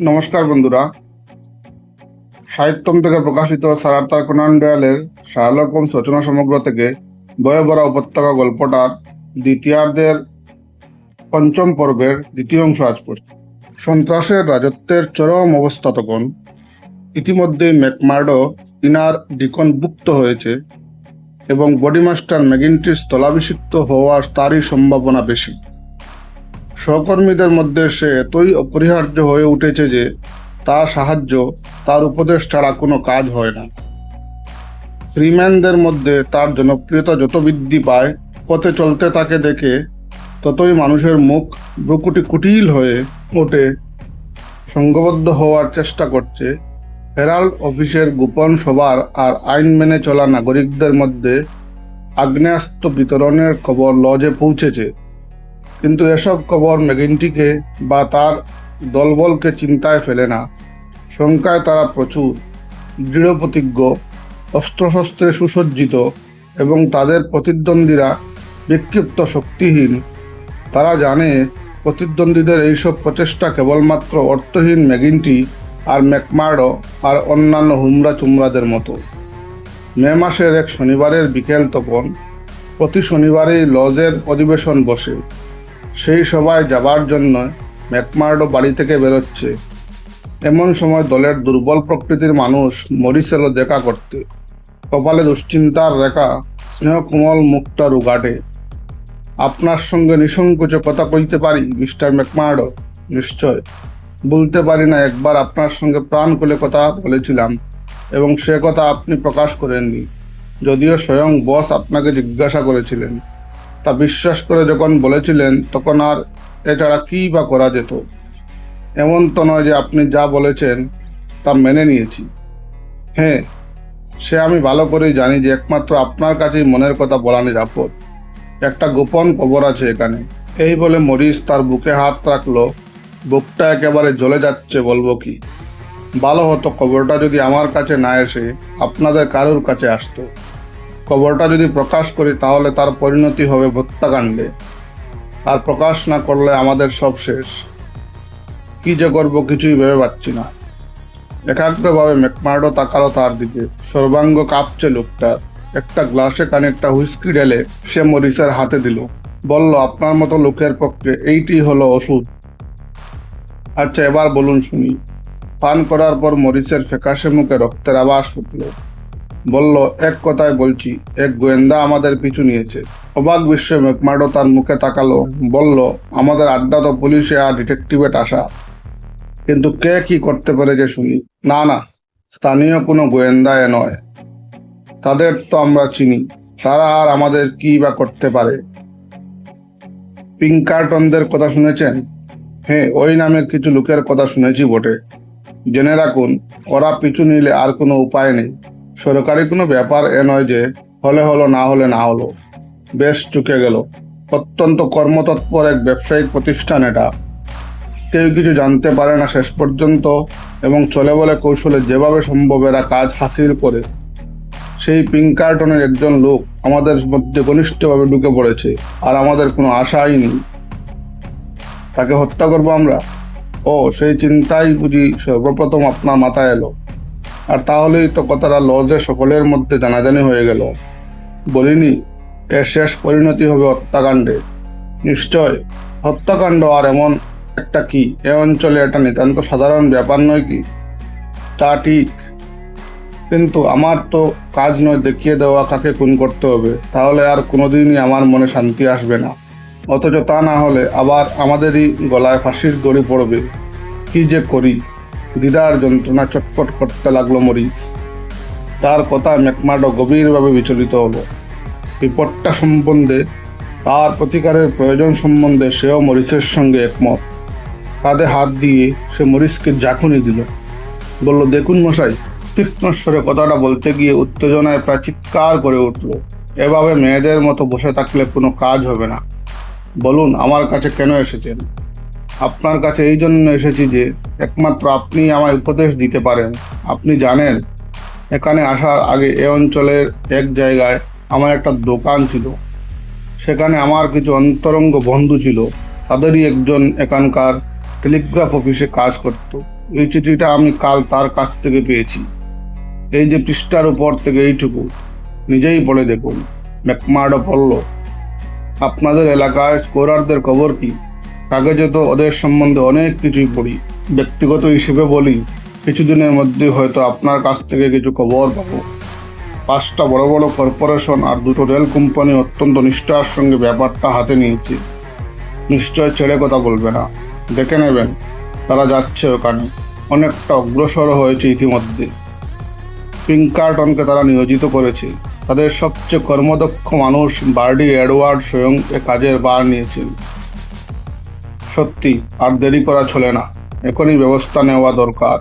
নমস্কার বন্ধুরা। সাহিত্যম থেকে প্রকাশিত সারার্তার কোনান ডয়ালের শাহলক হোমস রচনা সমগ্র থেকে বয়ে ভরা উপত্যকা গল্পটার দ্বিতীয়ার্ধের পঞ্চম পর্বের দ্বিতীয় অংশ আজ পড়ছি। সন্ত্রাসের রাজত্বের চরম অবস্থা তখন। ইতিমধ্যেই ম্যাকমার্ডো ইনার ডিকনভুক্ত হয়েছে এবং বডিমাস্টার ম্যাগিনটির স্থলাভিষিক্ত হওয়ার তারই সম্ভাবনা বেশি। সহকর্মীদের মধ্যে সে এতই অপরিহার্য হয়ে উঠেছে যে তার সাহায্য, তার উপদেশ ছাড়া কোনো কাজ হয় না। ফ্রিম্যানদের মধ্যে তার জনপ্রিয়তা যত বৃদ্ধি পায়, পথে চলতে তাকে দেখে ততই মানুষের মুখ ব্রুকুটি কুটিল হয়ে ওঠে। সংঘবদ্ধ হওয়ার চেষ্টা করছে হেরাল্ড অফিসের গোপন সভার আর আইন মেনে চলা নাগরিকদের মধ্যে আগ্নেয়াস্ত্র বিতরণের খবর লজে পৌঁছেছে। কিন্তু এসব খবর ম্যাগিনটিকে বা তার দলবলকে চিন্তায় ফেলে না। সংখ্যায় তারা প্রচুর, দৃঢ়প্রতিজ্ঞ, অস্ত্রশস্ত্রে সুসজ্জিত এবং তাদের প্রতিদ্বন্দ্বীরা বিক্ষিপ্ত শক্তিহীন। তারা জানে প্রতিদ্বন্দ্বীদের এইসব প্রচেষ্টা কেবলমাত্র অর্থহীন ম্যাগিনটি আর ম্যাকমার্ডো আর অন্যান্য হুমরা চুমরাদের মতো। মে মাসের এক শনিবারের বিকেল তখন প্রতি শনিবারেই লজের অধিবেশন বসে। সেই সভায় যাবার জন্য ম্যাকমার্ডো বাড়ি থেকে বেরোচ্ছে। এমন সময় দলের দুর্বল প্রকৃতির মানুষ মরিস এলো দেখা করতে। কপালে দুশ্চিন্তার রেখা স্নেহ কোমল মুখটা রুগাটে আপনার সঙ্গে নিঃসংকোচে কথা কইতে পারি, মিস্টার ম্যাকমার্ডো? নিশ্চয়। বলতে পারি না, একবার আপনার সঙ্গে প্রাণ খুলে কথা বলেছিলাম, এবং সে কথা আপনি প্রকাশ করেননি। যদিও স্বয়ং বস আপনাকে জিজ্ঞাসা করেছিলেন। তা বিশ্বাস করে যখন বলেছিলেন, তখন আর এছাড়া কী বা করা যেত? এমন তো নয় যে আপনি যা বলেছেন, তা মেনে নিয়েছি। হ্যাঁ সে আমি ভালো করেই জানি যে একমাত্র আপনার কাছেই মনের কথা বলা নিরাপদ। একটা গোপন খবর আছে এখানে। এই বলে মরিস তার বুকে হাত রাখল। বুকটা একেবারে জ্বলে যাচ্ছে, বলব কি? ভালো হতো খবরটা যদি আমার কাছে না এসে আপনাদের কারোর কাছে আসতো। খবরটা যদি প্রকাশ করি, তাহলে তার পরিণতি হবে হত্যাকাণ্ডে। আর প্রকাশ না করলে আমাদের সব শেষ। কি যে করব কিছুই ভেবে পাচ্ছি না। একাগ্রভাবে ম্যাকমার্ডো তাকালো তার দিকে। সর্বাঙ্গ কাঁপছে লোকটার একটা গ্লাসে খানিকটা হুইস্কি ঢেলে সে মরিসের হাতে দিল। বলল, আপনার মতো লোকের পক্ষে এইটি হলো ওষুধ। আচ্ছা এবার বলুন শুনি। পান করার পর মরিসের ফ্যাকাশে মুখে রক্তের আবাস ফুটলো বলল, এক কথায় বলছি, এক গোয়েন্দা আমাদের পিছু নিয়েছে। অবাক বিস্ময়ে ম্যাকমার্ডো তার মুখে তাকালো, বলল, আমাদের আড্ডা তো পুলিশে আর ডিটেকটিভেট আসা কিন্তু কে কি করতে পারে যে শুনি? না না, স্থানীয় কোনো গোয়েন্দা এ নয়। তাদের তো আমরা চিনি, তারা আর আমাদের কি বা করতে পারে? পিঙ্কারটনদের কথা শুনেছেন? হ্যাঁ ওই নামের কিছু লোকের কথা শুনেছি বটে। জেনে রাখুন, ওরা পিছু নিলে আর কোনো উপায় নেই। সরকারি কোনো ব্যাপার এ নয় যে হলে হলো, না হলে না হলো। বেশ চুকে গেল। অত্যন্ত কর্মতৎপর এক ব্যবসায়িক প্রতিষ্ঠান এটা। কেউ কিছু জানতে পারে না শেষ পর্যন্ত এবং চলে বলে কৌশলে যেভাবে সম্ভব এরা কাজ হাসিল করে। সেই পিঙ্কার্টনের একজন লোক আমাদের মধ্যে ঘনিষ্ঠভাবে ঢুকে পড়েছে আর আমাদের কোনো আশাই নেই। তাকে হত্যা করব আমরা? ও, সেই চিন্তাই বুঝি সর্বপ্রথম আপনার মাথায় এলো। আর তাহলেই তো কথাটা লজে সকলের মধ্যে জানাজানি হয়ে গেল। বলিনি, এর শেষ পরিণতি হবে হত্যাকাণ্ডে। নিশ্চয়, হত্যাকাণ্ড আর এমন একটা কি? এ অঞ্চলে এটা নিতান্ত সাধারণ ব্যাপার নয় কি? তা ঠিক। কিন্তু আমার তো কাজ নয় দেখিয়ে দেওয়া কাকে খুন করতে হবে। তাহলে আর কোনোদিনই আমার মনে শান্তি আসবে না। অথচ তা না হলে আবার আমাদেরই গলায় ফাঁসির দড়ি পড়বে। কি যে করি? দিদার যন্ত্রণা চটপট করতে লাগল মরিস তার কথা ম্যাকমার্ডো গভীরভাবে বিচলিত হলো। বিপদটা সম্বন্ধে, তার প্রতিকারের প্রয়োজন সম্বন্ধে সেও মরিসের সঙ্গে একমত। কাঁধে হাত দিয়ে সে মরিসকে ঝাঁকুনি দিল। বলল, দেখুন মশাই, তীক্ষ্ণস্বরে কথাটা বলতে গিয়ে উত্তেজনায় প্রায় চিৎকার করে উঠল। এভাবে মেয়েদের মতো বসে থাকলে কোনো কাজ হবে না। বলুন, আমার কাছে কেন এসেছেন? আপনার কাছে এই জন্য এসেছি যে একমাত্র আপনি আমায় উপদেশ দিতে পারেন। আপনি জানেন, এখানে আসার আগে এ অঞ্চলের এক জায়গায় আমার একটা দোকান ছিল। সেখানে আমার কিছু অন্তরঙ্গ বন্ধু ছিল। তাদেরই একজন এখানকার টেলিগ্রাফ অফিসে কাজ করত। এই চিঠিটা আমি কাল তার কাছ থেকে পেয়েছি। এই যে পৃষ্ঠার উপর থেকে এইটুকু, নিজেই পড়ে দেখুন, ম্যাকমার্ডো পড়ল আপনাদের এলাকায় স্কোরারদের খবর কি? কাগজে তো ওদের সম্বন্ধে অনেক কিছুই পড়ি। ব্যক্তিগত হিসেবে বলি, কিছুদিনের মধ্যে হয়তো আপনার কাছ থেকে কিছু খবর পাবো। পাঁচটা বড় বড় কর্পোরেশন আর দুটো রেল কোম্পানি অত্যন্ত নিষ্ঠার সঙ্গে ব্যাপারটা হাতে নিয়েছে। নিশ্চয় ছেড়ে কথা বলবে না। দেখে নেবেন, তারা যাচ্ছে ওখানে। অনেকটা অগ্রসর হয়েছে ইতিমধ্যে। পিঙ্কারটনকে তারা নিয়োজিত করেছে। তাদের সবচেয়ে কর্মদক্ষ মানুষ বার্ডি এডওয়ার্ড স্বয়ং এ কাজের বার নিয়েছেন। সত্যি, আর দেরি করা চলে না। এখনই ব্যবস্থা নেওয়া দরকার।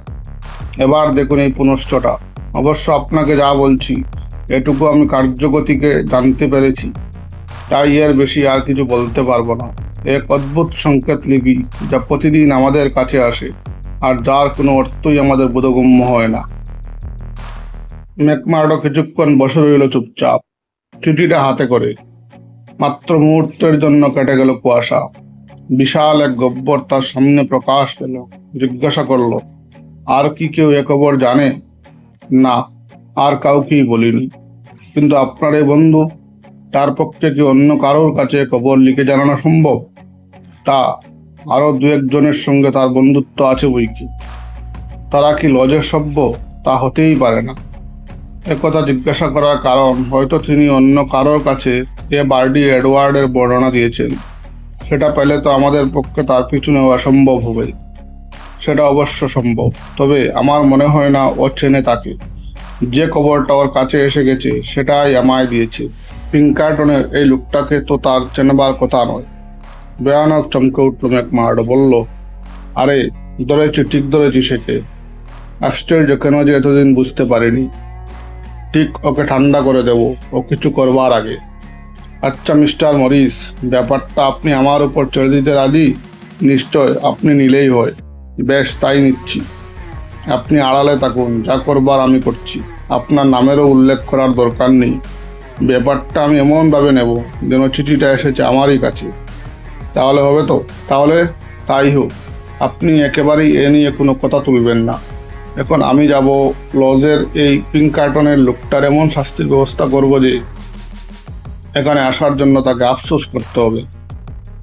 এবার দেখুন এই পুনশ্চটা। অবশ্য আপনাকে যা বলছি, এটুকু আমি কার্যগতিকে জানতে পেরেছি। তাই এর বেশি আর কিছু বলতে পারব না। এক অদ্ভুত সংকেত লিপি যা প্রতিদিন আমাদের কাছে আসে, আর যার কোনো অর্থই আমাদের বোধগম্য হয় না। ম্যাকমার্ডো কিছুক্ষণ বসে রইল চুপচাপ। চিঠিটা হাতে করে। মাত্র মুহূর্তের জন্য কেটে গেল কুয়াশা। বিশাল এক গব্বর তার সামনে প্রকাশ পেল, জিজ্ঞাসা করল, আর কি কেউ এ খবর জানে? না, আর কাউকেই বলিনি। কিন্তু আপনার এই বন্ধু, তার পক্ষে কি অন্য কারোর কাছে খবর লিখে জানানো সম্ভব? তা, আরও দু একজনের সঙ্গে তার বন্ধুত্ব আছে বই কি? তারা কি লজের সভ্য? তা হতেই পারে না। একথা জিজ্ঞাসা করার কারণ হয়তো তিনি অন্য কারোর কাছে এ বার্ডি এডওয়ার্ডের বর্ণনা দিয়েছেন। সেটা পেলে তো আমাদের পক্ষে তার পিছু নেওয়া সম্ভব হবে। সেটা অবশ্য সম্ভব। তবে আমার মনে হয় না ও চেনে তাকে। যে খবরটা ওর কাছে এসে গেছে, সেটাই আমায় দিয়েছে। পিঙ্কার্টনের এই লোকটাকে তো তার চেনবার কথা নয়। ভয়ানক চমকে উঠল ম্যাকমার্ডো, বলল, আরে, ধরেছি, ঠিক ধরেছি সেকে। আশ্চর্য, কেন যে এতদিন বুঝতে পারিনি। ঠিক ওকে ঠান্ডা করে দেব। ও কিছু করবার আগে। আচ্ছা মিস্টার মরিস, ব্যাপারটা আপনি আমার উপর ছেড়ে দিতে রাজি? নিশ্চয়, আপনি নিলেই হয়। বেশ, তাই নিচ্ছি। আপনি আড়ালে থাকুন, যা করবার আমি করছি। আপনার নামেরও উল্লেখ করার দরকার নেই। ব্যাপারটা আমি এমনভাবে নেব যেন চিঠিটা এসেছে আমারই কাছে। তাহলে হবে তো? তাহলে তাই হোক। আপনি একেবারেই এ নিয়ে কোনো কথা তুলবেন না। এখন আমি যাব লজের এই পিঙ্ক কার্টনের লোকটার এমন শাস্তির ব্যবস্থা করব যে এখানে আসার জন্য তাকে আফসোস করতে হবে।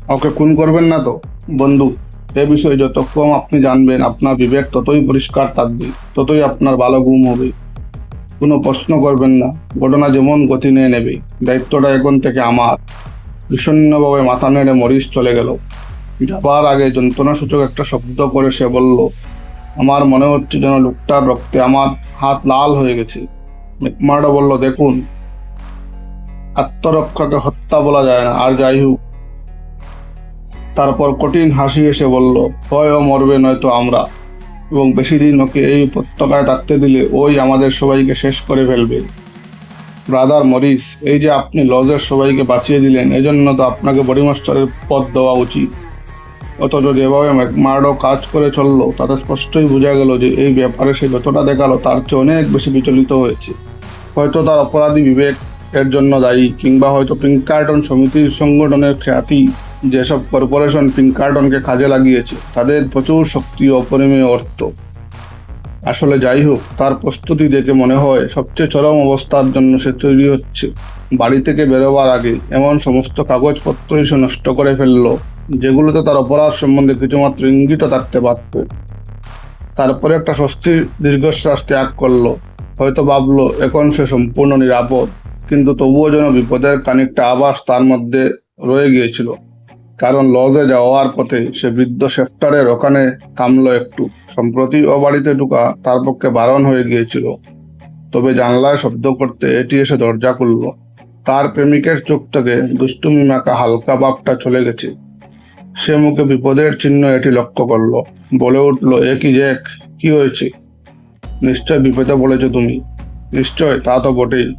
ওকে খুন করবেন না তো। বন্ধু, এ বিষয়ে যত কম আপনি জানবেন, আপনার বিবেক ততই পরিষ্কার থাকবে, ততই আপনার ভালো ঘুম হবে। কোনো প্রশ্ন করবেন না। ঘটনা যেমন গতি নিয়ে নেবে, দায়িত্বটা এখন থেকে আমার। বিষণ্ণভাবে মাথা নেড়ে মরিস চলে গেল। যাবার আগে যন্ত্রণাসূচক একটা শব্দ করে সে বলল, আমার মনে হচ্ছে যেন লোকটার রক্তে আমার হাত লাল হয়ে গেছে। ম্যাকমার্ডো বলল, দেখুন আত্মরক্ষাকে হত্যা বলা যায় না। আর যাই হোক তারপর কঠিন হাসি এসে বলল হয় ও মরবে নয়তো আমরা। এবং বেশি দিন ওকে এই উপত্যকায় থাকতে দিলে ওই আমাদের সবাইকে শেষ করে ফেলবে। ব্রাদার মরিস, এই যে আপনি লজের সবাইকে বাঁচিয়ে দিলেন, এজন্য তো আপনাকে বডিমাস্টারের পদ দেওয়া উচিত। অথচ যেভাবে ম্যাকমার্ডো কাজ করে চলল, তাতে স্পষ্টই বোঝা গেল যে এই ব্যাপারে সে যতটা দেখাল, তার চেয়ে অনেক বেশি বিচলিত হয়েছে। হয়তো তার অপরাধী বিবেক এর জন্য দায়ী কিংবা হয়তো পিঙ্কার্টন সমিতির সংগঠনের খ্যাতি, যেসব কর্পোরেশন পিঙ্কার্টনকে কাজে লাগিয়েছে, তাদের প্রচুর শক্তি অপরিমেয় অর্থ। আসলে যাই হোক, তার প্রস্তুতি দেখে মনে হয় সবচেয়ে চরম অবস্থার জন্য সে তৈরি হচ্ছে। বাড়ি থেকে বেরোবার আগে এমন সমস্ত কাগজপত্রই সে নষ্ট করে ফেলল, যেগুলোতে তার অপরাধ সম্বন্ধে কিছুমাত্র ইঙ্গিত থাকতে পারত। তারপরে একটা স্বস্তির দীর্ঘশ্বাস ত্যাগ করল, হয়তো ভাবলো, এখন সে সম্পূর্ণ নিরাপদ। কিন্তু তবুও যেন বিপদের খানিকটা আভাস তার মধ্যে রয়ে গিয়েছিল। কারণ লজে যাওয়ার পথে সে বৃদ্ধ শেফটারের ওখানে থামল একটু। সম্প্রতি ও বাড়িতে ঢুকা তার পক্ষে বারণ হয়ে গিয়েছিল। তবে জানলায় শব্দ করতে এটি এসে দরজা খুলল। তার প্রেমিকের চোখ থেকে দুষ্টুমি মাখা হালকা ভাবটা চলে গেছে। সে মুখে বিপদের চিহ্ন এটি লক্ষ্য করল। বলে উঠল, এ কি জ্যাক কি হয়েছে? নিশ্চয় বিপদে বলেছ তুমি? নিশ্চয়, তা তো বটেই।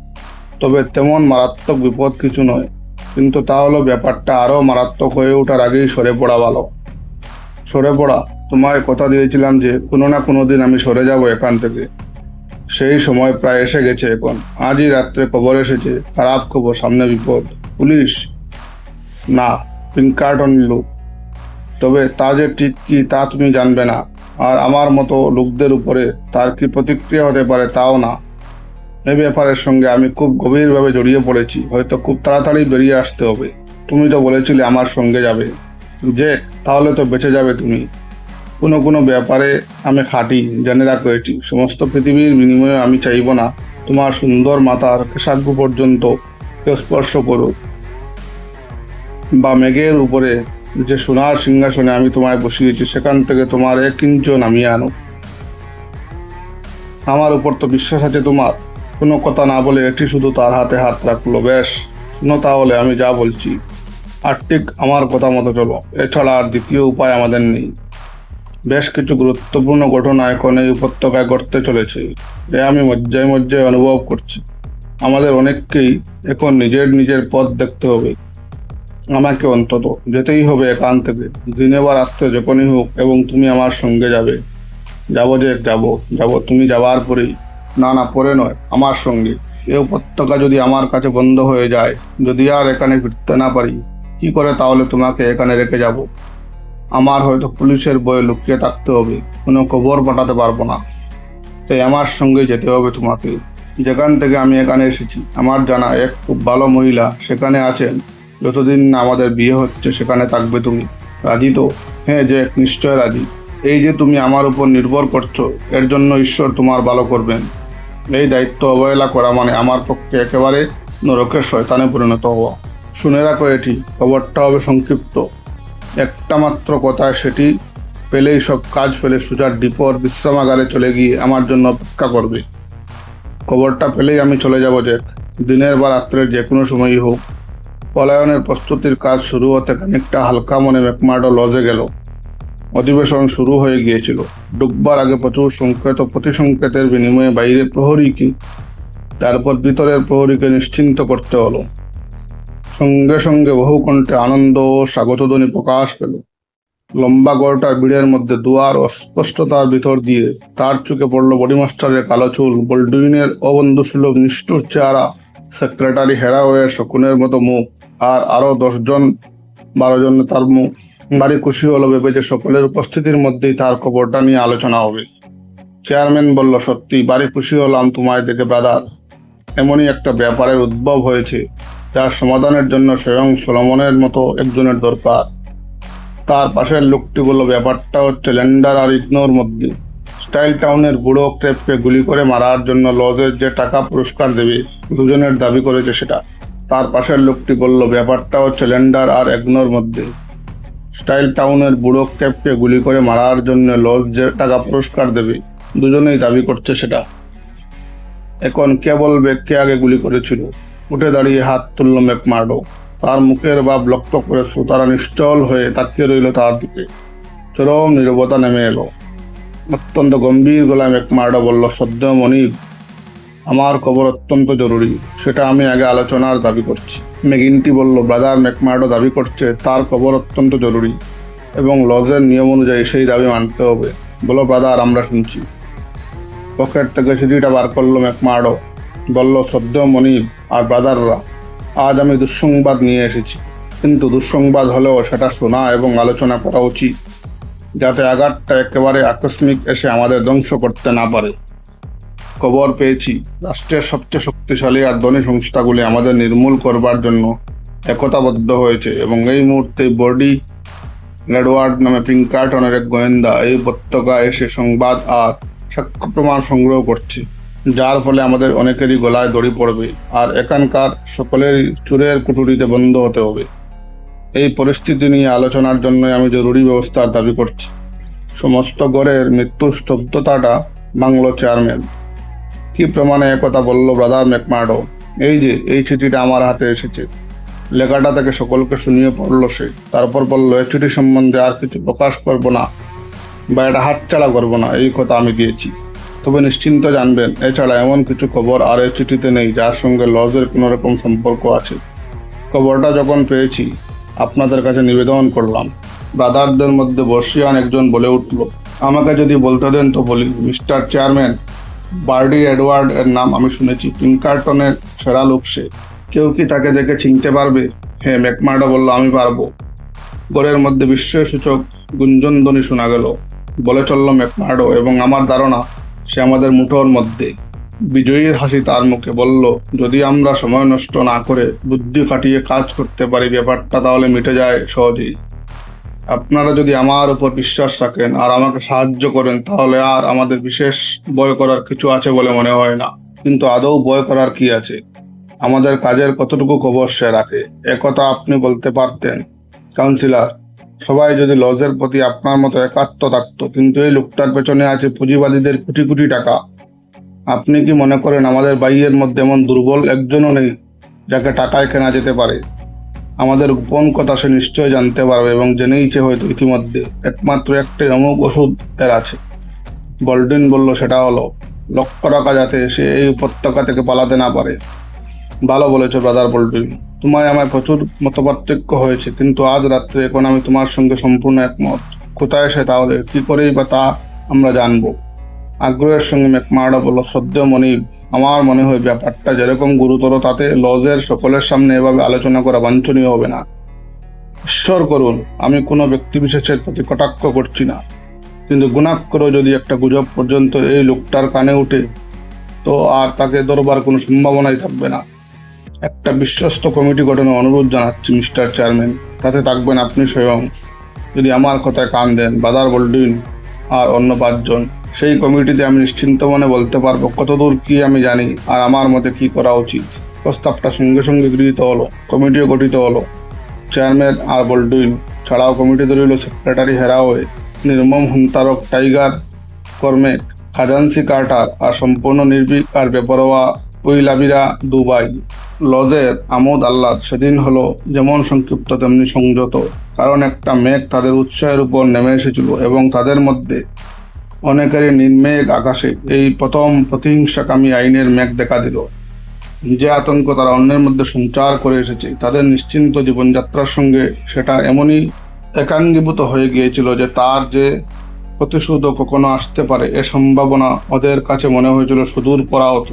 তবে তেমন মারাত্মক বিপদ কিছু নয়, কিন্তু তা হলো ব্যাপারটা আরও মারাত্মক হয়ে ওঠার আগেই সরে পড়া ভালো। সরে পড়া, তোমায় কথা দিয়েছিলাম যে কোনো না কোনো দিন আমি সরে যাব এখান থেকে। সেই সময় প্রায় এসে গেছে এখন। আজই রাত্রে খবর এসেছে, খারাপ খবর, সামনে বিপদ। পুলিশ? না পিঙ্কার্টন লোক তবে তা যে ঠিক কি তা তুমি জানবে না। আর আমার মতো লোকদের উপরে তার কি প্রতিক্রিয়া হতে পারে তাও না। এ ব্যাপারের সঙ্গে আমি খুব গভীরভাবে জড়িয়ে পড়েছি। হয়তো খুব তাড়াতাড়ি বেরিয়ে আসতে হবে। তুমি তো বলেছিলে আমার সঙ্গে যাবে। যে, তাহলে তো বেঁচে যাবে তুমি। কোনো কোনো ব্যাপারে আমি খাটি জেনে রাখো এটি সমস্ত পৃথিবীর বিনিময়ে আমি চাইব না তোমার সুন্দর মাতার কেশাগ্য পর্যন্ত কেউ স্পর্শ করুক। বা মেঘের উপরে যে সোনার সিংহাসনে আমি তোমায় বসিয়েছি, সেখান থেকে তোমার এক ইঞ্চ নামিয়ে আনো। আমার উপর তো বিশ্বাস আছে তোমার। কোনো কথা না বলে এটি শুধু তার হাতে হাত রাখল, বেশ, শুনো তাহলে, আমি যা বলছি। আর ঠিক আমার কথা মতো চলো। এছাড়া আর দ্বিতীয় উপায় আমাদের নেই। বেশ কিছু গুরুত্বপূর্ণ ঘটনা এখন এই উপত্যকায় ঘটতে চলেছে। এ আমি মজ্জায় মজ্জায় অনুভব করছি। আমাদের অনেককেই এখন নিজের নিজের পথ দেখতে হবে। আমাকে অন্তত যেতেই হবে এখান থেকে। দিনে বা রাত্রে যখনই হোক, এবং তুমি আমার সঙ্গে যাবে। যাব যে যাব যাব তুমি যাওয়ার পরেই। না না, পরে নয়, আমার সঙ্গে। এ উপত্যকা যদি আমার কাছে বন্ধ হয়ে যায়, যদি আর এখানে ফিরতে না পারি, কি করে তাহলে তোমাকে এখানে রেখে যাব? আমার হয়তো পুলিশের বয়ে লুকিয়ে থাকতে হবে, কোনো খবর পাঠাতে পারব না। তাই আমার সঙ্গে যেতে হবে তোমাকে। যেখান থেকে আমি এখানে এসেছি, আমার জানা এক খুব ভালো মহিলা সেখানে আছেন। যতদিন না আমাদের বিয়ে হচ্ছে, সেখানে থাকবে তুমি। রাজি তো? হ্যাঁ যে, নিশ্চয় রাজি। এই যে, তুমি আমার উপর নির্ভর করছ, এর জন্য ঈশ্বর তোমার ভালো করবেন। এই দায়িত্ব অবহেলা করা মানে আমার পক্ষে একেবারে নরকের শয়তানে পরিণত হওয়া। শুনে রাখো এটি, খবরটা হবে সংক্ষিপ্ত। একটা মাত্র কথায় সেটি, পেলেই সব কাজ ফেলে সুজার ডিপোর বিশ্রামাগারে চলে গিয়ে আমার জন্য অপেক্ষা করবে। খবরটা পেলেই আমি চলে যাব যে দিনের বা রাত্রের যে কোনো সময়ই হোক। পলায়নের প্রস্তুতির কাজ শুরু হতে খানিকটা হালকা মনে ম্যাকমার্ডো লজে গেল। অধিবেশন শুরু হয়ে গিয়েছিল। ডুববার আগে প্রচুর সংকেত ও প্রতিসংকেতের বিনিময়ে বাইরের প্রহরীকে তারপর ভিতরের প্রহরীকে নিশ্চিন্ত করতে হলো। সঙ্গে সঙ্গে বহু কণ্ঠে আনন্দ ও স্বাগতধ্বনি প্রকাশ পেল। লম্বা গড়টার ভিড়ের মধ্যে দুয়ার অস্পষ্টতার ভিতর দিয়ে তার চোখে পড়ল বডিমাস্টারের কালো চুল। বল্ডুইনের অবন্ধুসুলভ নিষ্ঠুর চেহারা, সেক্রেটারি হেরাওয়ের শকুনের মতো মুখ, আর আরও দশজন, বারো জন তার মুখ। বাড়ি খুশি হলো ভেবে যে সকলের উপস্থিতির মধ্যেই তার খবরটা নিয়ে আলোচনা হবে। চেয়ারম্যান বলল, সত্যি, বাড়ি খুশি হলাম তোমায় দেখে, ব্রাদার। এমনই একটা ব্যাপারের উদ্ভব হয়েছে, যার সমাধানের জন্য স্বয়ং সলমনের মতো একজনের দরকার। তার পাশের লোকটি বলল, ব্যাপারটা হচ্ছে ল্যান্ডার আর ইগনোর মধ্যে। স্টাইল টাউনের বুড়ো ক্রেপকে গুলি করে মারার জন্য লজের যে টাকা পুরস্কার দেবে, দুজনের দাবি করেছে সেটা। তার পাশের লোকটি বলল, ব্যাপারটা হচ্ছে ল্যান্ডার আর এগনোর মধ্যে। স্টাইল টাউনের বুড়ো ক্যাপকে গুলি করে মারার জন্য লস যে টাকা পুরস্কার দেবে, দুজনেই দাবি করছে সেটা। এখন কে বলবে কে আগে গুলি করেছিল? উঠে দাঁড়িয়ে হাত তুলল ম্যাকমার্ডো। তার মুখের ভাব লক্ষ্য করে শ্রোতারা নিশ্চল হয়ে তাকিয়ে রইল তার দিকে। চরম নীরবতা নেমে এলো। অত্যন্ত গম্ভীর গলায় ম্যাকমার্ডো বলল, সদ্য মনিব আমার খবর অত্যন্ত জরুরি। সেটা আমি আগে আলোচনার দাবি করছি। মেগিনটি বলল, ব্রাদার ম্যাকমার্ডো দাবি করছে, তার খবর অত্যন্ত জরুরি এবং লজের নিয়ম অনুযায়ী সেই দাবি মানতে হবে। বলো ব্রাদার, আমরা শুনছি। পকেট থেকে সিঁড়িটা বার করল ম্যাকমার্ডো। বলল, সদ্য মনিব আর ব্রাদাররা, আজ আমি দুঃসংবাদ নিয়ে এসেছি। কিন্তু দুঃসংবাদ হলেও সেটা শোনা এবং আলোচনা করা উচিত, যাতে আঘাতটা একেবারে আকস্মিক এসে আমাদের ধ্বংস করতে না পারে। খবর পেয়েছি। রাষ্ট্রের সবচেয়ে শক্তিশালী আর ধনী সংস্থাগুলি আমাদের নির্মূল করবার জন্য একতাবদ্ধ হয়েছে এবং এই মুহূর্তে বডি রেডওয়ার্ড নামে পিঙ্কার্টনের এক গোয়েন্দা এই উপত্যকা এসে সংবাদ আর সাক্ষ্য প্রমাণ সংগ্রহ করছে, যার ফলে আমাদের অনেকেরই গলায় দড়ি পড়বে আর এখানকার সকলেরই চুরের কুটুরিতে বন্ধ হতে হবে। এই পরিস্থিতি নিয়ে আলোচনার জন্য আমি জরুরি ব্যবস্থার দাবি করছি। সমস্ত গড়ের মৃত্যুর স্তব্ধতাটা বাংলো চেয়ারম্যান। কি প্রমাণে একথা বলল ব্রাদার ম্যাকমার্ডো? এই যে, এই চিঠিটা আমার হাতে এসেছে। লেখাটা তাকে সকলকে শুনিয়ে পড়ল সে। তারপর বলল এই চিঠি সম্বন্ধে আর কিছু প্রকাশ করব না বা এটা হাতছাড়া করব না, এই কথা আমি দিয়েছি। তবে নিশ্চিন্ত জানবেন, এছাড়া এমন কিছু খবর আর এই চিঠিতে নেই, যার সঙ্গে লজের কোনো রকম সম্পর্ক আছে। খবরটা যখন পেয়েছি, আপনাদের কাছে নিবেদন করলাম। ব্রাদারদের মধ্যে বর্ষিয়ান একজন বলে উঠল, আমাকে যদি বলতে দেন তো বলি, মিস্টার চেয়ারম্যান বার্ডি এডওয়ার্ড এর নাম আমি শুনেছি। পিঙ্কার্টনের সেরা লোক সে। কেউ কি তাকে দেখে চিনতে পারবে? হ্যাঁ ম্যাকমার্ডো বলল, আমি পারব। গড়ের মধ্যে বিস্ময়সূচক গুঞ্জনধ্বনি শোনা গেল। বলে চলল ম্যাকমার্ডো, এবং আমার ধারণা, সে আমাদের মুঠোর মধ্যে। বিজয়ীর হাসি তার মুখে বলল, যদি আমরা সময় নষ্ট না করে বুদ্ধি খাটিয়ে কাজ করতে পারি, ব্যাপারটা তাহলে মিটে যায় সহজেই। আপনারা যদি আমার উপর বিশ্বাস রাখেন আর আমাকে সাহায্য করেন, তাহলে আর আমাদের বিশেষ বয় করার কিছু আছে বলে মনে হয় না। কিন্তু আদৌ বয় করার কি আছে? আমাদের কাজের কতটুকু খবর সে রাখে? একথা আপনি বলতে পারতেন। কাউন্সিলর, সবাই যদি লজের প্রতি আপনার মতো একাত্ম থাকতো, কিন্তু এই লোকটার পেছনে আছে পুঁজিবাদীদের কোটি কোটি টাকা। আপনি কি মনে করেন আমাদের বাইয়ের মধ্যে এমন দুর্বল একজনও নেই যাকে টাকায় কেনা যেতে পারে? আমাদের গোপন কথা সে নিশ্চয় জানতে পারবে এবং জেনেইছে হয়তো ইতিমধ্যে একমাত্র একটি অমুক ওষুধ এর আছে। বল্ডিন বলল, সেটা হলো লক্ষ টাকা যাতে সে এই উপত্যকা থেকে পালাতে না পারে। ভালো বলেছ ব্রাদার বল্ডিন তোমায় আমার প্রচুর মতপার্থক্য হয়েছে, কিন্তু আজ রাত্রে এখন আমি তোমার সঙ্গে সম্পূর্ণ একমত। কোথায় সে তাহলে? কী করেই বা তা আমরা জানব? আগ্রহের সঙ্গে ম্যাকমার্ডা বলল, সদ্য মনিব আমার মনে হয় ব্যাপারটা যেরকম গুরুতর, তাতে লজের সকলের সামনে এভাবে আলোচনা করা বাঞ্ছনীয় হবে না। ঈশ্বর করুন, আমি কোনো ব্যক্তিবিশেষের প্রতি কটাক্ষ করছি না। কিন্তু গুণাক্কর যদি একটা গুজব পর্যন্ত এই লোকটার কানে উঠে, তো আর তাকে দরবার কোনো সম্ভাবনাই থাকবে না। একটা বিশ্বস্ত কমিটি গঠনের অনুরোধ জানাচ্ছি, মিস্টার চেয়ারম্যান, তাতে থাকবেন আপনি স্বয়ং। যদি আমার কথায় কান দেন, বাদার বল্ডিন আর অন্য পাঁচজন সেই কমিটিতে আমি নিশ্চিন্ত মনে বলতে পারব কতদূর কি আমি জানি আর আমার মতে কি করা উচিত। প্রস্তাবটা সঙ্গে সঙ্গে গৃহীত হলো, কমিটিও গঠিত হলো। চেয়ারম্যান আর বল্ডুইন, ছাড়াও কমিটিতে রইল সেক্রেটারি হেরাওয়ে নির্মম হন্তারক টাইগার, কর্মেক খাজানসি কার্টার আর সম্পূর্ণ নির্ভীক আর বেপরোয়া পৈলাবিরা দুবাই। লজের আমোদ আহ্লাদ সেদিন হলো যেমন সংক্ষিপ্ত, তেমনি সংযত। কারণ একটা মেঘ তাদের উৎসাহের উপর নেমে এসেছিল এবং তাদের মধ্যে অনেকেরই নির্মেঘ আকাশে এই প্রথম প্রতিহিংসাকামী আইনের মেঘ দেখা দিল। যে আতঙ্ক তারা অন্যের মধ্যে সঞ্চার করে এসেছে। তাদের নিশ্চিন্ত জীবনযাত্রার সঙ্গে সেটা এমনই একাঙ্গীভূত হয়ে গিয়েছিল যে তার যে প্রতিশোধও কখনো আসতে পারে এ সম্ভাবনা ওদের কাছে মনে হয়েছিল সুদূর পরাহত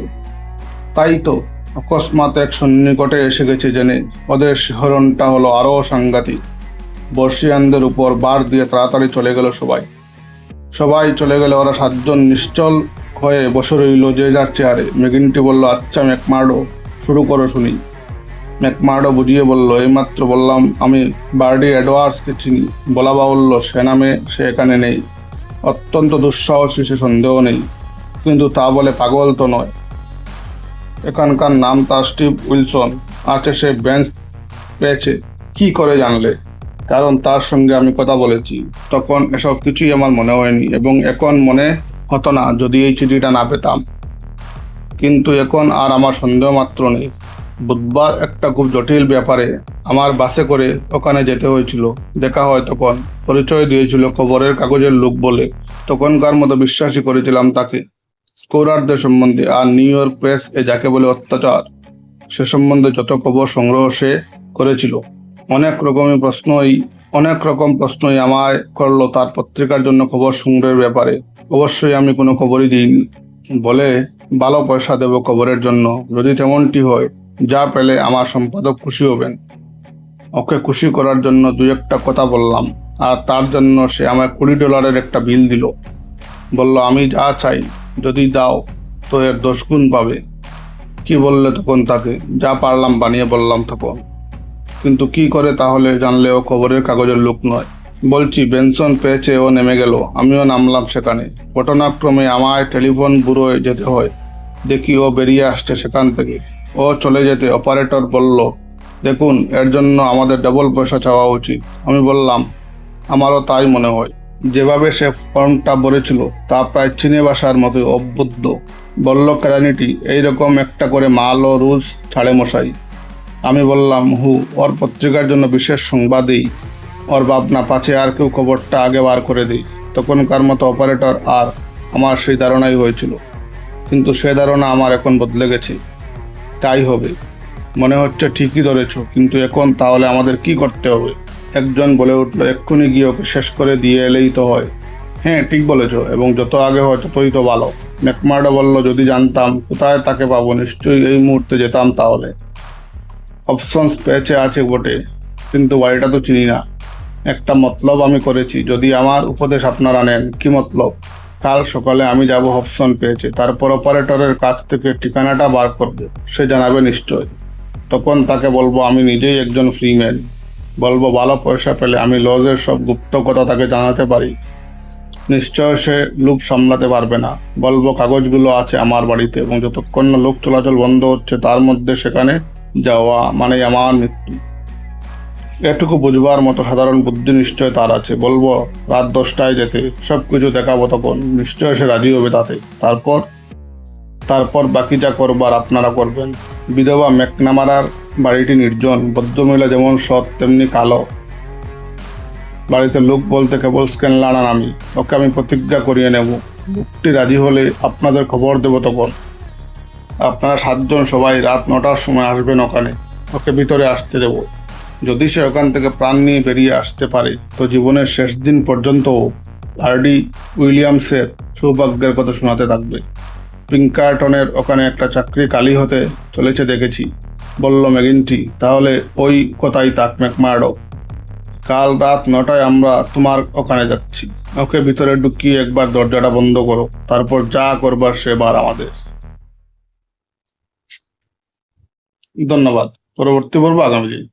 তাই তো অকস্মাৎ এক সন্নিকটে এসে গেছে জেনে ওদের শিহরণটা হলো আরও সাংঘাতিক। বর্ষিয়ানদের উপর বার দিয়ে তাড়াতাড়ি চলে গেল সবাই। সবাই চলে গেলে ওরা সাতজন নিশ্চল হয়ে বসে রইল যে যার চেয়ারে। মেগিনটি বলল আচ্ছা ম্যাকমার্ডো, শুরু করো শুনি। ম্যাকমার্ডো বুঝিয়ে বলল, এইমাত্র বললাম, আমি বার্ডি অ্যাডওয়ার্সকে চিনি। বলা বাহুল্য সে নামে সে এখানে নেই। অত্যন্ত দুঃসাহসী, সে সন্দেহ নেই। কিন্তু তা বলে পাগল তো নয়। এখানকার নাম তার স্টিভ উইলসন। আছে সে বেঞ্চ পেয়েছে। কি করে জানলে? কারণ তার সঙ্গে আমি কথা বলেছি। তখন এসব কিছুই আমার মনে হয়নি এবং এখন মনে হতো না যদি এই চিঠিটা না পেতাম। কিন্তু এখন আর আমার সন্দেহ মাত্র নেই। বুধবার একটা খুব জটিল ব্যাপারে আমার বাসে করে ওখানে যেতে হয়েছিল। দেখা হয় তখন পরিচয় দিয়েছিল খবরের কাগজের লোক বলে। তখনকার মতো বিশ্বাসী করেছিলাম তাকে। স্কোরারদের সম্বন্ধে আর নিউ ইয়র্ক প্রেস এ যাকে বলে অত্যাচার, সে সম্বন্ধে যত খবর সংগ্রহ সে করেছিল। অনেক রকমের প্রশ্নই, অনেক রকম প্রশ্নই আমায় করল তার পত্রিকার জন্য খবর সংগ্রহের ব্যাপারে। অবশ্যই আমি কোনো খবরই দিইনি। বলে, ভালো পয়সা দেব খবরের জন্য। যদি তেমনটি হয়, যা পেলে আমার সম্পাদক খুশি হবেন। ওকে খুশি করার জন্য দু একটা কথা বললাম, আর তার জন্য সে আমায় কুড়ি ডলারের একটা বিল দিল। বলল, আমি যা চাই, যদি দাও, তো এর দশ গুণ পাবে। কি বললে তখন তাকে? যা পারলাম বানিয়ে বললাম তখন। কিন্তু কি করে তাহলে জানলে ও খবরের কাগজের লোক নয়? বলছি, বেনসন পেয়েছে, ও নেমে গেল। আমিও নামলাম সেখানে। ঘটনাক্রমে আমায় টেলিফোন ব্যুরোয় যেতে হয়। দেখি ও বেরিয়ে আসছে সেখান থেকে। ও চলে যেতে অপারেটর বলল, দেখুন, এর জন্য আমাদের ডবল পয়সা চাওয়া উচিত। আমি বললাম, আমারও তাই মনে হয়। যেভাবে সে ফর্মটা ভরেছিল, তা প্রায় চীনে ভাষার মতোই অবুদ্ধ। বলল, কেরানিটি, এইরকম একটা করে মাল ও রুজ ছাড়ে মশাই। আমি বললাম, হু, ওর পত্রিকার জন্য বিশেষ সংবাদেই ওর ভাবনা পাছে আর কেউ খবরটা আগে বার করে দিই। তখনকার মতো অপারেটর আর আমার সেই ধারণাই হয়েছিল। কিন্তু সে ধারণা আমার এখন বদলে গেছে। তাই হবে। মনে হচ্ছে ঠিকই ধরেছ, কিন্তু এখন তাহলে আমাদের কি করতে হবে? একজন বলে উঠল, এক্ষুনি গিয়ে ওকে শেষ করে দিয়ে এলেই তো হয়। হ্যাঁ ঠিক বলেছ, এবং যত আগে হয় ততই তো ভালো। ম্যাকমার্ডো বলল, যদি জানতাম, কোথায় তাকে পাবো? নিশ্চয়ই এই মুহূর্তে যেতাম তাহলে। অপশনস পেয়েছে, আছে বটে। কিন্তু বাড়িটা তো চিনি না। একটা মতলব আমি করেছি, যদি আমার উপদেশ আপনারা নেন, কি মতলব? কাল সকালে আমি যাব অপশন পেয়েছে, তারপর অপারেটরের কাছ থেকে ঠিকানাটা বার করবে, সে জানাবে নিশ্চয়। তখন তাকে বলব, আমি নিজেই একজন ফ্রিম্যান বলব, ভালো পয়সা পেলে আমি লজের সব গুপ্ত কথা তাকে জানাতে পারি। নিশ্চয় সে লোক সামলাতে পারবে না। বলব, কাগজগুলো আছে আমার বাড়িতে এবং যতক্ষণ না লোক চলাচল বন্ধ হচ্ছে, তার মধ্যে সেখানে যাওয়া মানে আমার মৃত্যু। এটুকু বুঝবার মতো সাধারণ বুদ্ধি নিশ্চয় তার আছে। বলব, রাত দশটায় যেতে সব কিছু দেখাবো তখন। নিশ্চয় সে রাজি হবে তাতে। তারপর? তারপর বাকি যা করবার আপনারা করবেন। বিধবা ম্যাকনামারার বাড়িটি নির্জন, ভদ্রমহিলা যেমন সৎ, তেমনি কালো। বাড়িতে লোক বলতে কেবল স্ক্যানলার আমি। ওকে আমি প্রতিজ্ঞা করিয়ে নেব। লোকটি রাজি হলে আপনাদের খবর দেবো তখন। আপনারা সাতজন সবাই রাত নটার সময় আসবেন ওখানে। ওকে ভিতরে আসতে দেবো। যদি সে ওখান থেকে প্রাণ নিয়ে বেরিয়ে আসতে পারে, তো জীবনের শেষ দিন পর্যন্ত আরডি উইলিয়ামসের সৌভাগ্যের কথা শোনাতে থাকবে। পিঙ্কারটনের ওখানে একটা চাকরি কালি হতে চলেছে দেখেছি। বলল ম্যাগিনটি তাহলে ওই কথাই তাক ম্যাকমার্ডো। কাল রাত নটায় আমরা তোমার ওখানে যাচ্ছি। ওকে ভিতরে ঢুকিয়ে একবার দরজাটা বন্ধ করো। তারপর যা করবার সেবার আমাদের। ধন্যবাদ। পরবর্তী পর্ব আগামী দিন।